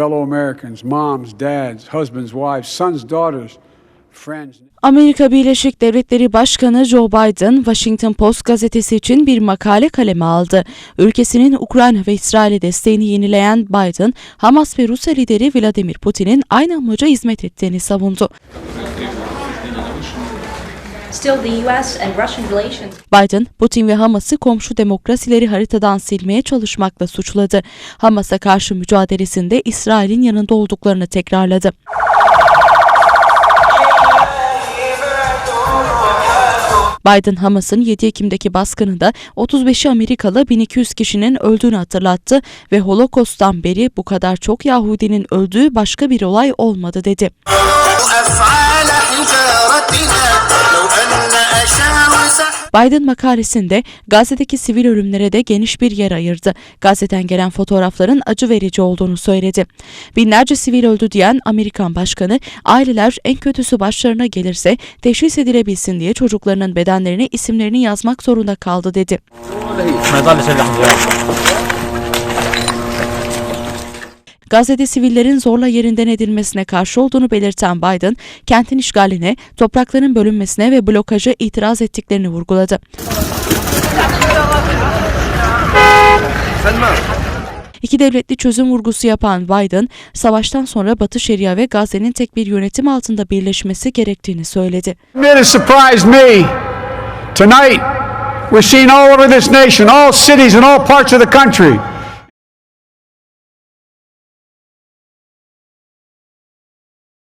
fellow Americans, moms, dads, husbands, wives, sons, daughters, friends. Amerika Birleşik Devletleri Başkanı Joe Biden, Washington Post gazetesi için bir makale kaleme aldı. Ülkesinin Ukrayna ve İsrail'e desteğini yenileyen Biden, Hamas ve Rusya lideri Vladimir Putin'in aynı amaca hizmet ettiğini savundu. Still, the U.S. and Russian relations Biden, Putin ve Hamas'ı komşu demokrasileri haritadan silmeye çalışmakla suçladı. Hamas'a karşı mücadelesinde İsrail'in yanında olduklarını tekrarladı. Biden, Hamas'ın 7 Ekim'deki baskınında 35'i Amerikalı 1200 kişinin öldüğünü hatırlattı ve Holokost'tan beri bu kadar çok Yahudinin öldüğü başka bir olay olmadı dedi. Biden makalesinde Gazze'deki sivil ölümlere de geniş bir yer ayırdı. Gazze'den gelen fotoğrafların acı verici olduğunu söyledi. Binlerce sivil öldü diyen Amerikan başkanı, aileler en kötüsü başlarına gelirse teşhis edilebilsin diye çocuklarının bedenlerine isimlerini yazmak zorunda kaldı dedi. Gazze'de sivillerin zorla yerinden edilmesine karşı olduğunu belirten Biden, kentin işgaline, toprakların bölünmesine ve blokaja itiraz ettiklerini vurguladı. İki devletli çözüm vurgusu yapan Biden, savaştan sonra Batı Şeria ve Gazze'nin tek bir yönetim altında birleşmesi gerektiğini söyledi. Tonight, we're seeing all over this nation, all cities and all parts of the country,